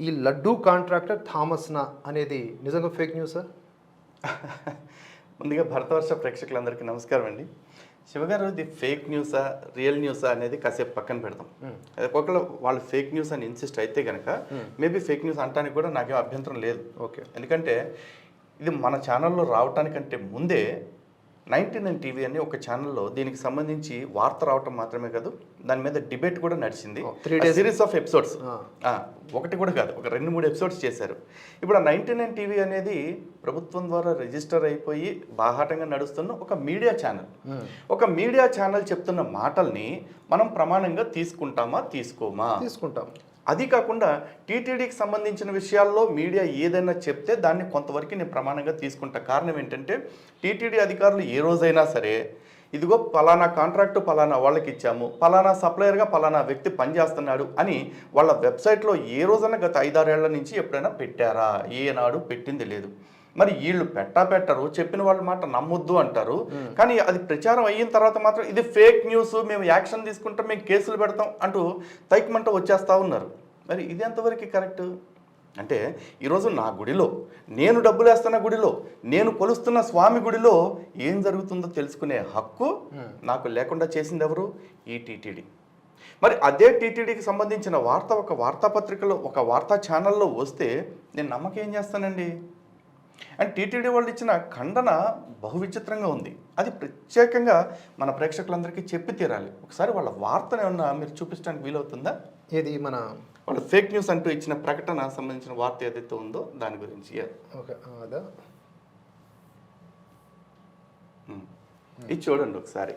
ఈ లడ్డూ కాంట్రాక్టర్ థామస్నా అనేది నిజంగా ఫేక్ న్యూసా ముందుగా భరతవర్ష ప్రేక్షకులందరికీ నమస్కారం అండి. శివగారు ఇది ఫేక్ న్యూసా రియల్ న్యూసా అనేది కాసేపు పక్కన పెడతాం. అదే ఒకవేళ వాళ్ళు ఫేక్ న్యూస్ అని ఇన్సిస్ట్ అయితే కనుక మేబీ ఫేక్ న్యూస్ అంటానికి కూడా నాకేం అభ్యంతరం లేదు. ఓకే. ఎందుకంటే ఇది మన ఛానల్లో రావటానికంటే ముందే నైన్టీ నైన్ టీవీ అని ఒక ఛానల్లో దీనికి సంబంధించి వార్త రావటం మాత్రమే కాదు దాని మీద డిబేట్ కూడా నడిచింది. three days. Series of episodes. ఒకటి కూడా కాదు ఒక రెండు మూడు ఎపిసోడ్స్ చేశారు. ఇప్పుడు ఆ నైన్టీ నైన్ టీవీ అనేది ప్రభుత్వం ద్వారా రిజిస్టర్ అయిపోయి బాహాటంగా నడుస్తున్న ఒక మీడియా ఛానల్. ఒక మీడియా ఛానల్ చెప్తున్న మాటల్ని మనం ప్రమాణంగా తీసుకుంటామా తీసుకోమా? తీసుకుంటాం. అది కాకుండా టీటీడీకి సంబంధించిన విషయాల్లో మీడియా ఏదైనా చెప్తే దాన్ని కొంతవరకు నేను ప్రమాణంగా తీసుకుంటా. కారణం ఏంటంటే టీటీడీ అధికారులు ఏ రోజైనా సరే ఇదిగో పలానా కాంట్రాక్టు పలానా వాళ్ళకి ఇచ్చాము పలానా సప్లయర్గా పలానా వ్యక్తి పనిచేస్తున్నాడు అని వాళ్ళ వెబ్సైట్లో ఏ రోజైనా గత ఐదారేళ్ళ నుంచి ఎప్పుడైనా పెట్టారా? ఏనాడు పెట్టింది లేదు. మరి వీళ్ళు పెట్టా పెట్టరు చెప్పిన వాళ్ళ మాట నమ్మొద్దు అంటారు. కానీ అది ప్రచారం అయిన తర్వాత మాత్రం ఇది ఫేక్ న్యూస్ మేము యాక్షన్ తీసుకుంటాం మేము కేసులు పెడతాం అంటూ తైకమంట వచ్చేస్తా ఉన్నారు. మరి ఇది ఎంతవరకు కరెక్ట్? అంటే ఈరోజు నా గుడిలో నేను డబ్బులు వేస్తున్న గుడిలో నేను కొలుస్తున్న స్వామి గుడిలో ఏం జరుగుతుందో తెలుసుకునే హక్కు నాకు లేకుండా చేసింది ఎవరు? ఈ టీటీడీ. మరి అదే టీటీడీకి సంబంధించిన వార్త ఒక వార్తాపత్రికలో ఒక వార్తా ఛానల్లో వస్తే నేను నమ్మకం ఏం చేస్తానండి? అండ్ టీటీడీ వాళ్ళు ఇచ్చిన ఖండన బహు విచిత్రంగా ఉంది. అది ప్రత్యేకంగా మన ప్రేక్షకులందరికీ చెప్పి తీరాలి. ఒకసారి వాళ్ళ వార్తను ఏమన్నా మీరు చూపించడానికి వీలవుతుందా? ఏది మన వాళ్ళ ఫేక్ న్యూస్ అంటూ ఇచ్చిన ప్రకటన సంబంధించిన వార్త ఏదైతే ఉందో దాని గురించి ఓకే అదా. ఇది చూడండి ఒకసారి.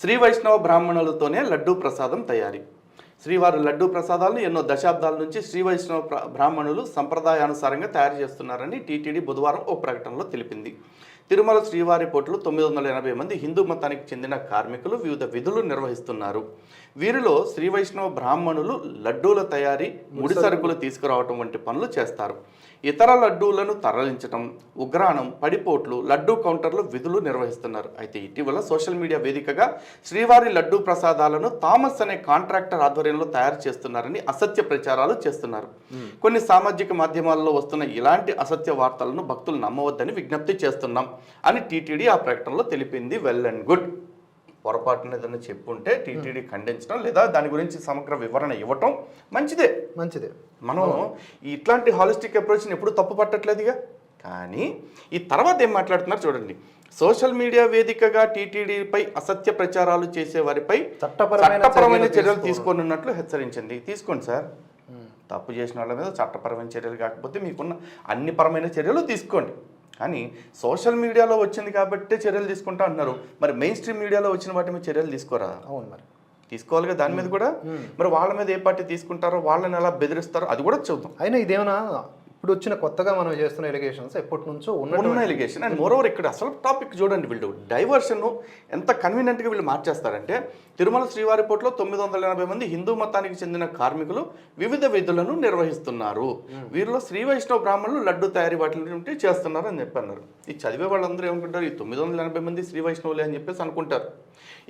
శ్రీ వైష్ణవ బ్రాహ్మణులతోనే లడ్డూ ప్రసాదం తయారీ. శ్రీవారి లడ్డూ ప్రసాదాలను ఎన్నో దశాబ్దాల నుంచి శ్రీ వైష్ణవ బ్రాహ్మణులు సంప్రదాయానుసారంగా తయారు చేస్తున్నారని టీటీడీ బుధవారం ఓ ప్రకటనలో తెలిపింది. తిరుమల శ్రీవారి పోట్లు తొమ్మిది వందల ఎనభై మంది హిందూ మతానికి చెందిన కార్మికులు వివిధ విధులు నిర్వహిస్తున్నారు. వీరిలో శ్రీ వైష్ణవ బ్రాహ్మణులు లడ్డూల తయారీ ముడి సరుకులు తీసుకురావటం వంటి పనులు చేస్తారు. ఇతర లడ్డూలను తరలించటం ఉగ్రాణం పడిపోట్లు లడ్డూ కౌంటర్లు విధులు నిర్వహిస్తున్నారు. అయితే ఇటీవల సోషల్ మీడియా వేదికగా శ్రీవారి లడ్డూ ప్రసాదాలను థామస్ అనే కాంట్రాక్టర్ ఆధ్వర్యంలో తయారు చేస్తున్నారని అసత్య ప్రచారాలు చేస్తున్నారు. కొన్ని సామాజిక మాధ్యమాల్లో వస్తున్న ఇలాంటి అసత్య వార్తలను భక్తులు నమ్మవద్దని విజ్ఞప్తి చేస్తున్నాం అని టీటీడీ ఆ ప్రకటనలో తెలిపింది. Well and good. పొరపాటున ఏదైనా చెప్పుంటే టీటీడీ ఖండించడం లేదా దాని గురించి సమగ్ర వివరణ ఇవ్వటం మంచిదే. మంచిదే. మనం ఇట్లాంటి హాలిస్టిక్ అప్రోచ్ని ఎప్పుడు తప్పు పట్టట్లేదుగా కానీ ఈ తర్వాత ఏం మాట్లాడుతున్నారు చూడండి. సోషల్ మీడియా వేదికగా టీటీడీపై అసత్య ప్రచారాలు చేసే వారిపై చట్టపరమైన చర్యలు తీసుకోనున్నట్లు హెచ్చరించింది. తీసుకోండి సార్. తప్పు చేసిన వాళ్ళ మీద చట్టపరమైన చర్యలు కాకపోతే మీకున్న అన్ని పరమైన చర్యలు తీసుకోండి. కానీ సోషల్ మీడియాలో వచ్చింది కాబట్టి చర్యలు తీసుకుంటా అంటున్నారు మరి మెయిన్ స్ట్రీమ్ మీడియాలో వచ్చిన వాటి మీద చర్యలు తీసుకోరా? అవును మరి. తీసుకోవాలిగా దాని మీద కూడా? మరి వాళ్ళ మీద ఏ పార్టీ తీసుకుంటారో వాళ్ళని ఎలా బెదిరిస్తారో అది కూడా చూద్దాం. అయినా ఇదేమన్నా ఇప్పుడు వచ్చిన కొత్తగా మనం చేస్తున్న ఎలిగేషన్స్ ఎప్పటి నుంచో ఉన్న ఎలిగేషన్ అండ్ మోరోవర్ ఇక్కడ అసలు టాపిక్ చూడండి వీళ్ళు. డైవర్షన్ ఎంత కన్వీనియంట్గా వీళ్ళు మార్చేస్తారంటే తిరుమల శ్రీవారి పోట్లో తొమ్మిది వందల ఎనభై మంది హిందూ మతానికి చెందిన కార్మికులు వివిధ విధులను నిర్వహిస్తున్నారు. వీరిలో శ్రీ వైష్ణవ బ్రాహ్మణులు లడ్డు తయారీ వాటి నుండి చేస్తున్నారు అని చెప్పన్నారు. ఈ చదివే వాళ్ళందరూ ఏమనుకుంటారు? ఈ తొమ్మిది వందల ఎనభై మంది శ్రీ వైష్ణవులే అని చెప్పేసి అనుకుంటారు.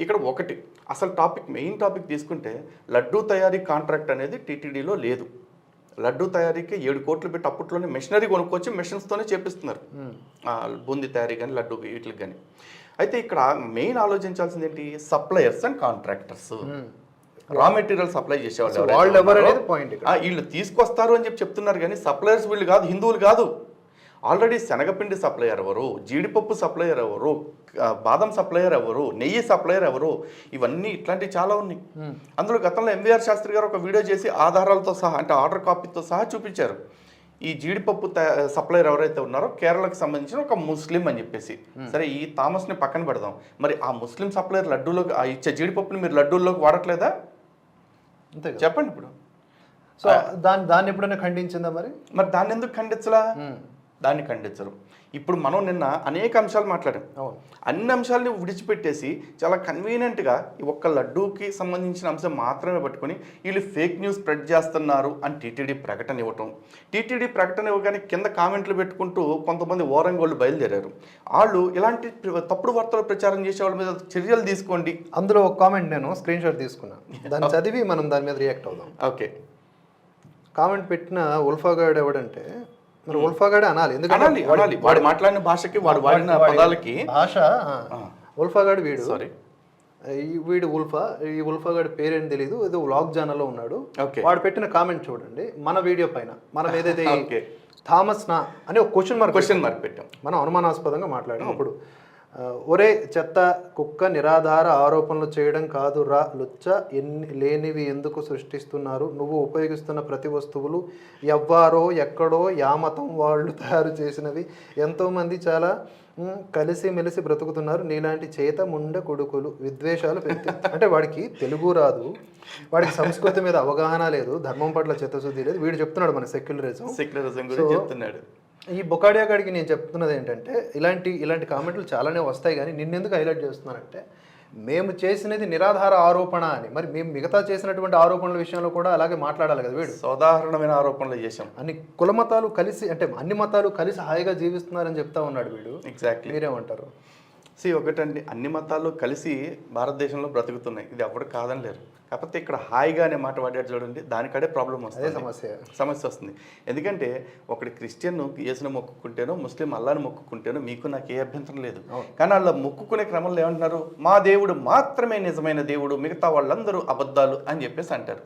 ఇక్కడ ఒకటి అసలు టాపిక్ మెయిన్ టాపిక్ తీసుకుంటే లడ్డు తయారీ కాంట్రాక్ట్ అనేది టీటీడీలో లేదు. లడ్డు తయారీకి ఏడు కోట్లు పెట్టి అప్పట్లోనే మెషినరీ కొనుక్కొచ్చి మెషిన్స్తోనే చేపిస్తున్నారు. బూందీ తయారీ కానీ లడ్డు వీటికి కానీ అయితే ఇక్కడ మెయిన్ ఆలోచించాల్సింది ఏంటి? Suppliers and contractors. Raw material supply చేసేవాళ్ళు వాళ్ళు ఎవరు. ఆ, వీళ్ళు తీసుకొస్తారు అని చెప్పి చెప్తున్నారు కానీ సప్లయర్స్ వీళ్ళు కాదు హిందువులు కాదు. ఆల్రెడీ శనగపిండి సప్లయర్ ఎవరు జీడిపప్పు సప్లయర్ ఎవరు బాదం సప్లయర్ ఎవరు నెయ్యి సప్లయర్ ఎవరు ఇవన్నీ ఇట్లాంటివి చాలా ఉన్నాయి. అందులో గతంలో ఎంవీఆర్ శాస్త్రి గారు ఒక వీడియో చేసి ఆధారాలతో సహా అంటే ఆర్డర్ కాపీతో సహా చూపించారు. ఈ జీడిపప్పు సప్లయర్ ఎవరైతే ఉన్నారో కేరళకు సంబంధించిన ఒక ముస్లిం అని చెప్పేసి. సరే ఈ థామస్ని పక్కన పెడదాం. మరి ఆ ముస్లిం సప్లయర్ లడ్డూలోకి ఇచ్చే జీడిపప్పుని మీరు లడ్డూల్లోకి వాడట్లేదా? అంతే చెప్పండి ఇప్పుడు. సో దాన్ని దాన్ని ఎప్పుడైనా ఖండించిందా మరి? మరి దాన్ని ఎందుకు ఖండించలా? దాన్ని ఖండించరు. ఇప్పుడు మనం నిన్న అనేక అంశాలు మాట్లాడాం. అన్ని అంశాలని విడిచిపెట్టేసి చాలా కన్వీనియంట్గా ఈ ఒక్క లడ్డూకి సంబంధించిన అంశం మాత్రమే పట్టుకొని వీళ్ళు ఫేక్ న్యూస్ స్ప్రెడ్ చేస్తున్నారు అని టీటీడీ ప్రకటన ఇవ్వటం. టీటీడీ ప్రకటన ఇవ్వగానే కింద కామెంట్లు పెట్టుకుంటూ కొంతమంది ఓరంగోళ్ళు బయలుదేరారు. వాళ్ళు ఇలాంటి తప్పుడు వార్తలు ప్రచారం చేసే వాళ్ళ మీద చర్యలు తీసుకోండి. అందులో ఒక కామెంట్ నేను స్క్రీన్ షాట్ తీసుకున్నాను. దాన్ని చదివి మనం దాని మీద రియాక్ట్ అవుదాం. ఓకే. కామెంట్ పెట్టిన ఉల్ఫాగాడు ఎవడంటే మరి ఉల్ఫాగాడే అనాలి. ఎందుకంటే అనాలి అనాలి. వాడు మాట్లాడిన భాషకి వాడు వాడిన పదాలకి భాష ఉల్ఫాగాడు వీడు. సారీ ఈ వీడు ఉల్ఫా ఈ ఉల్ఫాగాడి పేరేం తెలియదు ఏదో వ్లాగ్ ఛానల్లో ఉన్నాడు. ఓకే వాడు పెట్టిన కామెంట్ చూడండి మన వీడియో పైన మనం ఏదైతే థామస్ నా అని ఒక క్వశ్చన్ మార్క్ క్వశ్చన్ మార్క్ పెట్టాం. మనం అనుమానాస్పదంగా మాట్లాడాం అప్పుడు. ఆ, ఒరే చెత్త కుక్క నిరాధార ఆరోపణలు చేయడం కాదు రా లుచ్చ. ఎన్ని లేనివి ఎందుకు సృష్టిస్తున్నారు? నువ్వు ఉపయోగిస్తున్న ప్రతి వస్తువులు ఎవ్వారో ఎక్కడో యామతం వాళ్ళు తయారు చేసినవి. ఎంతోమంది చాలా మ్, కలిసి మెలిసి బ్రతుకుతున్నారు. నీలాంటి చేత ముండ కొడుకులు విద్వేషాలు పెట్టి అంటే వాడికి తెలుగు రాదు. వాడికి సంస్కృతి మీద అవగాహన లేదు. ధర్మం పట్ల చిత్తశుద్ధి లేదు. వీడు చెప్తున్నాడు మన సెక్యులరిజం. సెక్యులరిజం గురించి చెప్తున్నాడు. ఈ బొకాడియా గాడికి నేను చెప్తున్నది ఏంటంటే ఇలాంటి ఇలాంటి కామెంట్లు చాలానే వస్తాయి కానీ నిన్నెందుకు హైలైట్ చేస్తున్నానంటే మేము చేసినది నిరాధార ఆరోపణ అని. మరి మేము మిగతా చేసినటువంటి ఆరోపణల విషయంలో కూడా అలాగే మాట్లాడాలి కదా వీడు. సాధారణమైన ఆరోపణలు చేశాం. అన్ని కుల మతాలు కలిసి అంటే అన్ని మతాలు కలిసి హాయిగా జీవిస్తున్నారని చెప్తా ఉన్నాడు వీడు. ఎగ్జాక్ట్లీ మీరేమంటారు? సి ఒకటండి. అన్ని మతాలు కలిసి భారతదేశంలో బ్రతుకుతున్నాయి. ఇది ఎవరు కాదని లేరు. కాకపోతే ఇక్కడ హాయిగా అనే మాట వాడాడు చూడండి. దానికడే ప్రాబ్లం వస్తుంది. సమస్య. సమస్య వస్తుంది. ఎందుకంటే ఒకటి క్రిస్టియన్ యేసును మొక్కుకుంటేనో ముస్లిం అల్లాని మొక్కుకుంటేనో మీకు నాకు ఏ అభ్యంతరం లేదు. కానీ వాళ్ళ మొక్కుకునే క్రమంలో ఏమంటున్నారు? మా దేవుడు మాత్రమే నిజమైన దేవుడు మిగతా వాళ్ళందరూ అబద్ధాలు అని చెప్పేసి అంటారు.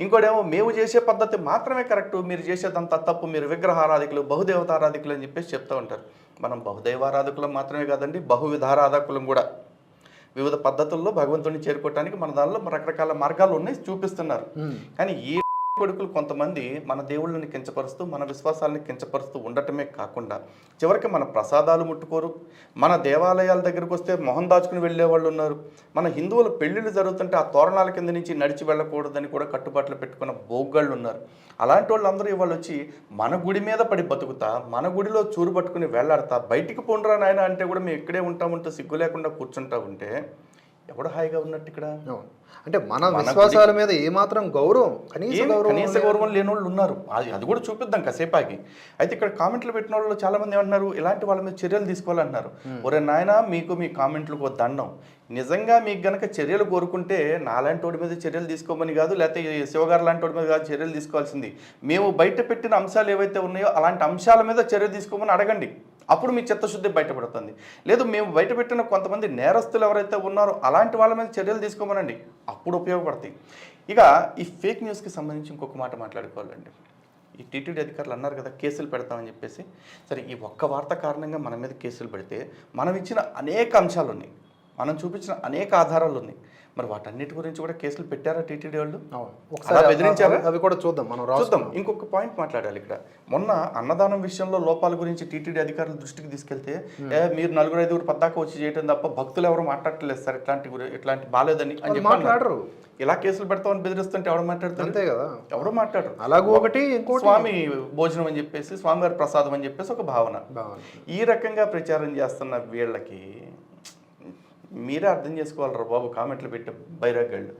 ఇంకోటేమో మేము చేసే పద్ధతి మాత్రమే కరెక్ట్ మీరు చేసేదంతా తప్పు మీరు విగ్రహారాధికులు బహుదేవతారాధికులు అని చెప్పేసి చెప్తూ ఉంటారు. మనం బహుదైవారాధకులం మాత్రమే కాదండి బహువిధారాధకులం కూడా. వివిధ పద్ధతుల్లో భగవంతుడిని చేరుకోవటానికి మన దానిలో రకరకాల మార్గాలు ఉన్నాయి చూపిస్తున్నారు. కానీ ఈ కొడుకులు కొంతమంది మన దేవుళ్ళని కించపరుస్తూ మన విశ్వాసాలని కించపరుస్తూ ఉండటమే కాకుండా చివరికి మన ప్రసాదాలు ముట్టుకోరు. మన దేవాలయాల దగ్గరకు వస్తే మొహం దాచుకుని వెళ్ళే వాళ్ళు ఉన్నారు. మన హిందువుల పెళ్ళిళ్ళు జరుగుతుంటే ఆ తోరణాల కింద నుంచి నడిచి వెళ్ళకూడదని కూడా కట్టుబాట్లు పెట్టుకున్న బోగ్గళ్ళు ఉన్నారు. అలాంటి వాళ్ళందరూ ఇవాళ వచ్చి మన గుడి మీద పడి బతుకుతా మన గుడిలో చూరు పట్టుకుని వెళ్ళాడతా బయటికి పోండ్రా నాయన అంటే కూడా మేము ఇక్కడే ఉంటామంటూ సిగ్గు లేకుండా కూర్చుంటా ఉంటే ఎవడు హాయిగా ఉన్నట్టు ఇక్కడ. అంటే మన విశ్వాసాల మీద ఏమాత్రం గౌరవం కనీస గౌరవం కనీస గౌరవం లేని వాళ్ళు ఉన్నారు. అది అది కూడా చూపిద్దాం కాసేపాకి. అయితే ఇక్కడ కామెంట్లు పెట్టిన వాళ్ళు చాలా మంది ఏమంటున్నారు ఇలాంటి వాళ్ళ మీద చర్యలు తీసుకోవాలన్నారు ఒరే నాయన మీకు మీ కామెంట్లకు దండం. నిజంగా మీకు గనక చర్యలు కోరుకుంటే నాలాంటి వాడి మీద చర్యలు తీసుకోమని కాదు లేకపోతే శివగారు లాంటి వాడి మీద కాదు చర్యలు తీసుకోవాల్సింది. మేము బయట పెట్టిన అంశాలు ఏవైతే ఉన్నాయో అలాంటి అంశాల మీద చర్య తీసుకోమని అడగండి. అప్పుడు మీ చిత్తశుద్ధి బయటపడుతుంది. లేదు మేము బయటపెట్టిన కొంతమంది నేరస్తులు ఎవరైతే ఉన్నారో అలాంటి వాళ్ళ మీద చర్యలు తీసుకోమనండి. అప్పుడు ఉపయోగపడతాయి. ఇక ఈ ఫేక్ న్యూస్కి సంబంధించి ఇంకొక మాట మాట్లాడుకోవాలండి. ఈ టీటీడీ అధికారులు అన్నారు కదా కేసులు పెడతామని చెప్పేసి. సరే ఈ ఒక్క వార్త కారణంగా మన మీద కేసులు పెడితే మనం ఇచ్చిన అనేక అంశాలు ఉన్నాయి మనం చూపించిన అనేక ఆధారాలు ఉన్నాయి. మరి వాటన్నిటి గురించి కూడా కేసులు పెట్టారా టీటీడీ వాళ్ళు? ఒకసారి బెదిరించారా? అవి- కూడా చూద్దాం. మనం చూద్దాం. ఇంకొక పాయింట్ మాట్లాడాలి ఇక్కడ. మొన్న అన్నదానం విషయంలో లోపాల గురించి టీటీడీ అధికారుల దృష్టికి తీసుకెళ్తే మీరు నలుగురు ఐదుగురు పద్దాక వచ్చి చేయడం తప్ప భక్తులు ఎవరు మాట్లాడట్లేదు సార్ ఇట్లాంటి ఇట్లాంటి బాలేదని అని చెప్పి. మాట్లాడరు. ఇలా కేసులు పెడతామని బెదిరిస్తుంటే ఎవరు మాట్లాడతారు? అంతే కదా. ఎవరు మాట్లాడరు. అలాగూ ఒకటి స్వామి భోజనం అని చెప్పేసి స్వామివారి ప్రసాదం అని చెప్పేసి ఒక భావన. ఈ రకంగా ప్రచారం చేస్తున్న వీళ్ళకి మీరే అర్థం చేసుకోవాలరా బాబు కామెంట్లు పెట్టి బైరాగాళ్ళు